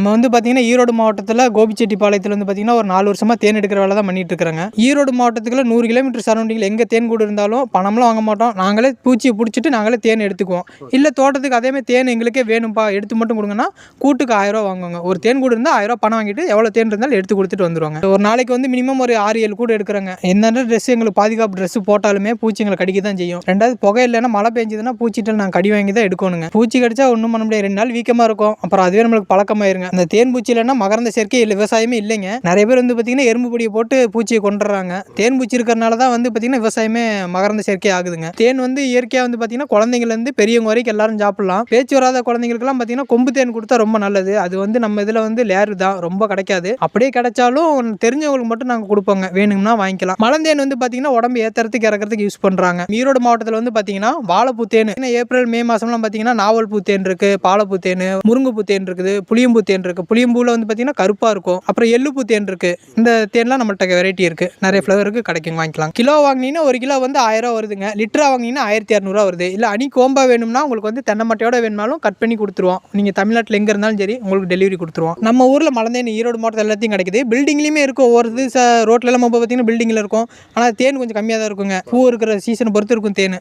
நம்ம வந்து பார்த்திங்கன்னா ஈரோடு மாவட்டத்தில் கோபிச்செட்டிப்பாளையத்தில் வந்து பார்த்தீங்கன்னா ஒரு நாலு வருஷமாக தேன் எடுக்கிற வேலை தான் பண்ணிட்டு இருக்கிறாங்க. ஈரோடு மாவட்டத்துக்குள்ள நூறு கிலோமீட்டர் சரௌண்டிங்கில் எங்கே தேன் கூடு இருந்தாலும் பணம்லாம் வாங்க மாட்டோம். நாங்களே பூச்சியை பிடிச்சிட்டு நாங்களே தேன் எடுத்துக்குவோம். இல்லை தோட்டத்துக்கு அதேமாதிரி தேன் எங்களுக்கே வேணும்ப்பா எடுத்து மட்டும் கொடுங்கன்னா கூட்டுக்கு ஆயிரம் வாங்குவாங்க. ஒரு தேன் கூடு இருந்தால் ஆயிரரூவா பணம் வாங்கிட்டு எவ்வளோ தேன் இருந்தாலும் எடுத்து கொடுத்துட்டு வந்துருவாங்க. ஒரு நாளைக்கு வந்து மினிமம் ஒரு ஆறு ஏழு கூட எடுக்கிறாங்க. என்னென்ன ட்ரெஸ் எங்களுக்கு பாதுகாப்பு ட்ரெஸ் போட்டாலுமே பூச்சிங்களை கடிக்க தான் செய்யும். ரெண்டாவது புகை இல்லைன்னா மழை பெஞ்சதுன்னா பூச்சிட்டு நாங்கள் கடி வாங்கி தான் எடுக்கணுங்க. பூச்சி கடிச்சா ஒன்றும் பண்ண முடியாது. ரெண்டு நாள் வீக்கமாக இருக்கும். அப்புறம் அதுவே நம்மளுக்கு பழக்கமாயிருங்க. அந்த தேன் பூச்சி இல்லைன்னா மகரந்த சேர்க்கை இல்லை விவசாயமே இல்லைங்க. நிறைய பேர் வந்து பார்த்தீங்கன்னா எறும்பு பொடியை போட்டு பூச்சியை கொண்டுறாங்க தேன் பூச்சி இருக்கிறனால தான் வந்து பார்த்தீங்கன்னா விவசாயமே மகரந்த சேர்க்கை ஆகுதுங்க. தேன் வந்து இயற்கையாக வந்து பார்த்தீங்கன்னா குழந்தைங்கலேருந்து பெரியவங்க வரைக்கும் எல்லாரும் சாப்பிடலாம். பேச்சு வராத குழந்தைங்களுக்குலாம் பார்த்தீங்கன்னா கொம்பு தேன் கொடுத்தா ரொம்ப நல்லது. அது வந்து நம்ம இதில் வந்து லேரு தான் ரொம்ப கிடைக்காது. அப்படியே கிடைச்சாலும் தெரிஞ்சவங்களுக்கு மட்டும் நாங்கள் கொடுப்போங்க. வேணும்னா வாங்கிக்கலாம். மலந்தேன் வந்து பார்த்தீங்கன்னா உடம்பு ஏற்றுறதுக்கு இறக்கிறதுக்கு யூஸ் பண்ணுறாங்க ஈரோடு மாவட்டத்தில் வந்து பார்த்தீங்கன்னா வாழைப்பூ தேன். ஏப்ரல் மே மாதம்லாம் பார்த்தீங்கன்னா நாவல் பூ தேன் இருக்குது பாலப்பூ தேன் முருங்கைப்பூ தேன் இருக்குது புளியம்பூ தேன் தேன் இருக்குது புளியம்பூவில் வந்து பார்த்தீங்கன்னா கருப்பாக இருக்கும். அப்புறம் எள்ளுப்பூ தேன் இருக்குது இந்த தேன்லாம் நம்மள்ட்ட வெரைட்டி இருக்குது நிறைய ஃப்ளவருக்கு கிடைக்கும் வாங்கிக்கலாம். கிலோ வாங்கினீங்கன்னா ஒரு கிலோ வந்து ஆயிரம் வருதுங்க. லிட்டரா வாங்கினீங்கன்னா ஆயிரத்தி இரநூறுவா வருது. இல்லை அணி கோம்பா வேணும்னா உங்களுக்கு வந்து தென்னை மட்டையோட வேணும்னாலும் கட் பண்ணி கொடுத்துருவோம். நீங்கள் தமிழ்நாட்டில் எங்கே இருந்தாலும் சரி உங்களுக்கு டெலிவரி கொடுத்துருவோம். நம்ம ஊரில் மலந்தேன் ஈரோடு மாவட்டத்தில் எல்லாத்தையும் கிடைக்குது. பில்டிங்லேயுமே இருக்கும். ஒவ்வொரு இது ச ரோட்லலாம் பார்த்தீங்கன்னா பில்டிங்கில் இருக்கும். ஆனால் தேன் கொஞ்சம் கம்மியாக தான் இருக்குங்க. பூ இருக்கிற சீசனை பொறுத்து இருக்கும் தேன்.